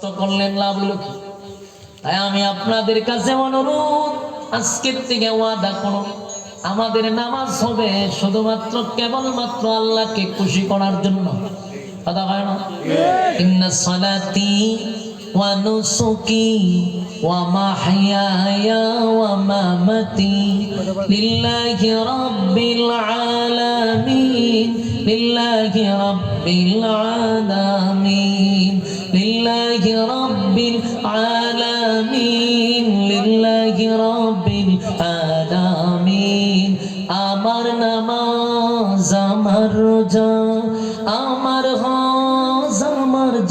কষ্ট করলেন লাভ হলো কি? তাই আমি আপনাদের কাছে অনুরোধ আজকের থেকে ওয়াদা করুন আমাদের নামাজ হবে শুধুমাত্র কেবলমাত্র আল্লাহকে খুশি করার জন্য। কথা হয় না? ইন্না সালাতি ওয়া নুসুকি ওয়া মাহইয়ায়া ওয়া মামাতি লিল্লাহি রাব্বিল আলামিন লিল্লাহি রাব্বিল আলামিন লিল্লাহি রাব্বিল আলামিন লিল্লাহি রাব্বিল আলামিন আমার নামাজ আমার রোজা আমার হজ আমার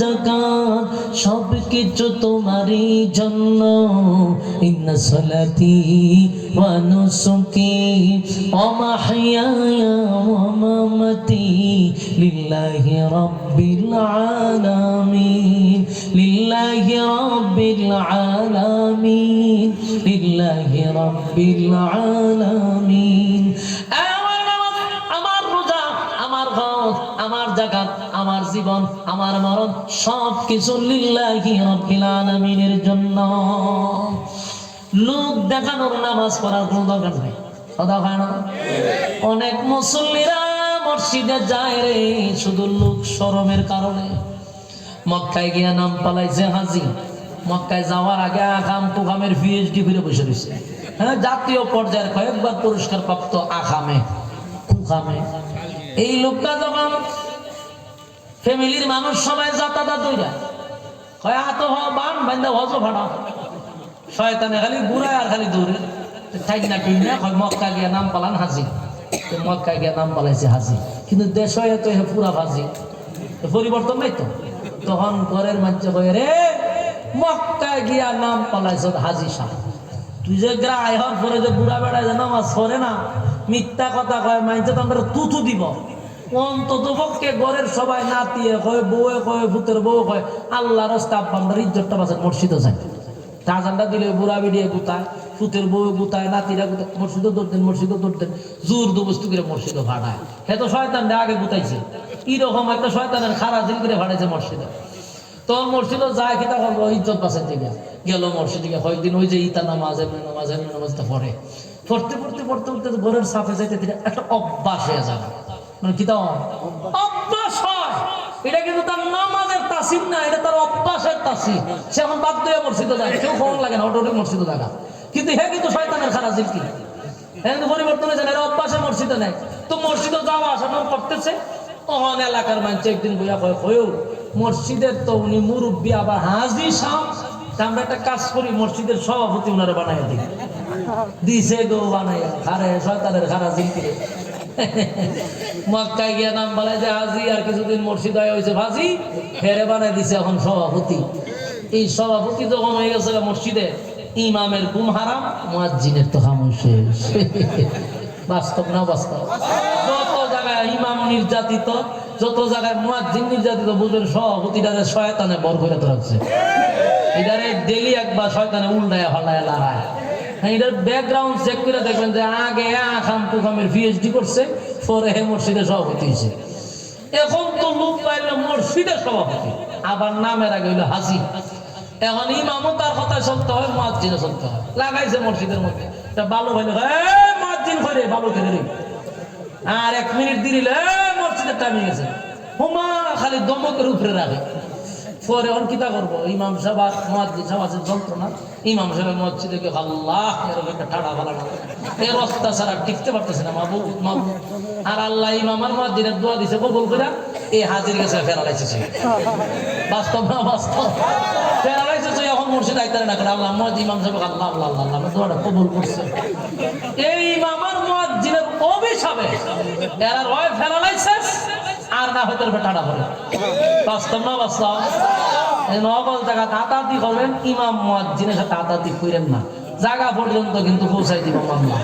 জাকাত, সব কিছু তোমারই জন্য। ইন্না সালাতি ওয়া নুসুকি ওয়া মাহইয়ায়া লিল্লাহি রাব্বিল আলামিন, লিল্লাহি রাব্বিল আলামিন, লিল্লাহি রাব্বিল আলামিন। আমার আমার রোজা, আমার হজ, আমার জাকাত আমার জীবন, আমার মরণ সব কিছু জন্য। লোক দেখানোর নামাজ পড়ার কোনো দরকার নেই। কথা হয় না? অনেক মুসল্লিরা মসজিদে যায় রে, শুধু লোক শরমের কারণে। মক্কায় গিয়া নাম পালাইছে হাজি। মক্কায় যাওয়ার আগে আখাম কুখামের পিএইচডি করে বসে রয়েছে। হ্যাঁ জাতীয় পর্যায়ের কয়েকবার পুরস্কার প্রাপ্ত আখামে কুখামে এই লোকটা যখন ফ্যামিলির মানুষ সবাই যাতায়াত হইয়া কয় আত হ বান বান্ধা হজ ভাড়া শয়তানে খালি ঘুরায় আর খালি দৌড়ে। ঠাই না টুই না, কয়, মক্কা গিয়া নাম পালান হাজি। তো মক্কা গিয়া নাম পালাইছে হাজি। কিন্তু দেশ হয়ে তো হে পুরা তো পরিবর্তন নাই তো? তখন ঘরের মানুষ কয়ে রে মক্কা গিয়া নাম পালাইছ হাজি সাহ তুই যে গ্রা আইহর পরে যে বুড়া বেড়ায় যে নামাজ পড়ে না, মিথ্যা কথা কয় মাইনছে তো আমরা তুতু দিব। অন্তত পক্ষে ঘরের সবাই নাতিয়ে কয় ভূতের বউ আমরা ইজ্জতটা টাজানটা দিলে বুড়া বেরিয়ে গুতায় বউ গুতায়, নাতিরা গুতায় মসজিদও দৌড়তেন জোর দুবস্তু করে ভাড়ায় তো আগে গুতাইছে। এরকম একটা শয়তানের খারা করে ভাড়াইছে যায় ইজ্জত বাঁচেন দিকে গেল মসজিদে কয়েকদিন ওই যে ইতা নামাজ, এমনি নামাজ, এমনি নামাজটা পড়ে। পড়তে পড়তে পড়তে পড়তে ঘরের সাফে যাইতে একটা অভ্যাস হয়ে যাবে। কিন্তু তার নামাজের এটা তার সে কেউ ফোন লাগে না কিন্তু হে কিন্তু জিলকি পরিবর্তন যাওয়া আসা করতেছে। এলাকার একদিন বইয়া হয়েও মসজিদের তো উনি মুরব্বী আবার হাজি সাহ আমরা একটা কাজ করি, মসজিদের সভাপতি উনারা বানাই দিই। দিছে গো বানাইয়া খারে শয়তানের খারা জিলকিরে মক্কায় গিয়া নাম বলে যে, হাজি, আর কিছুদিন মসজিদ হয়ে হয়েছে ভাজি, ফেরে বানাই দিছে এখন সভাপতি। এই সভাপতি যখন হয়ে গেছে মসজিদে, ইমামের গুম হারাম, মুয়াজ্জিনের তো খামোশ বাস্তব না বাস্তব? যত জায়গায় ইমাম নির্যাতিত, যত জায়গায় মুয়াজ্জিন নির্যাতিত, বুঝবেন সভাপতিটা যে শয়তানে বর করে তো রাখছে এটারে ডেলি একবার শয়তানে উল্টায় হলায় লড়ায় হ্যাঁ এটার ব্যাকগ্রাউন্ড চেক করে দেখবেন যে আগে আখাম কুখামের পিএইচডি করছে পরে হে মসজিদের সভাপতি হয়েছে। এখন তো লোক পাইলে মসজিদের সভাপতি, আবার নামের আগে হইল হাসি এখন ইমামও কথা চলতে হয় মুয়াজ্জিনে চলতে হয়। লাগাইছে মসজিদের মধ্যে। তা ভালো হইলে মুয়াজ্জিন করে ভালো করে আর এক মিনিট দিলে মসজিদের টাইম গেছে। হুমা, খালি দমকের উপরে রাখে। পরে এখন কিতা করব। ইমাম সাহেব আর মুয়াজ্জিন সাহেব ইমাম সাহেব মসজিদে গিয়ে আল্লাহ এরকম একটা ঠাড়া ভালো এর রাস্তা ছাড়া টিকতে পারতেছে না, মাবু মাবু। আর আল্লাহ ইমাম মুয়াজ্জিনের দোয়া দিছে, কবুল করে এই হাজির গেছে ফেরালাইছে বাস্তব না বাস্তব? ফেরালাইছে এখন মুর্শিদ আইতারে না করে আল্লাহ মুয়াজ্জিন ইমাম সাহেব আল্লাহ আল্লাহ আল্লাহ দোয়াটা কবুল করছে। এই ইমাম মুয়াজ্জিনের অভিশাপে এরা রয় ফেরালাইছে আর না হয়তো ঠাড়া করে বাস্তব না বাস্তব নকল জায়গা তাতাতি করবেন ইমাম মুয়াজ্জিনের সাথে তাতাতি কইরেন না। জায়গা পর্যন্ত কিন্তু পৌঁছাই দিব মামলা।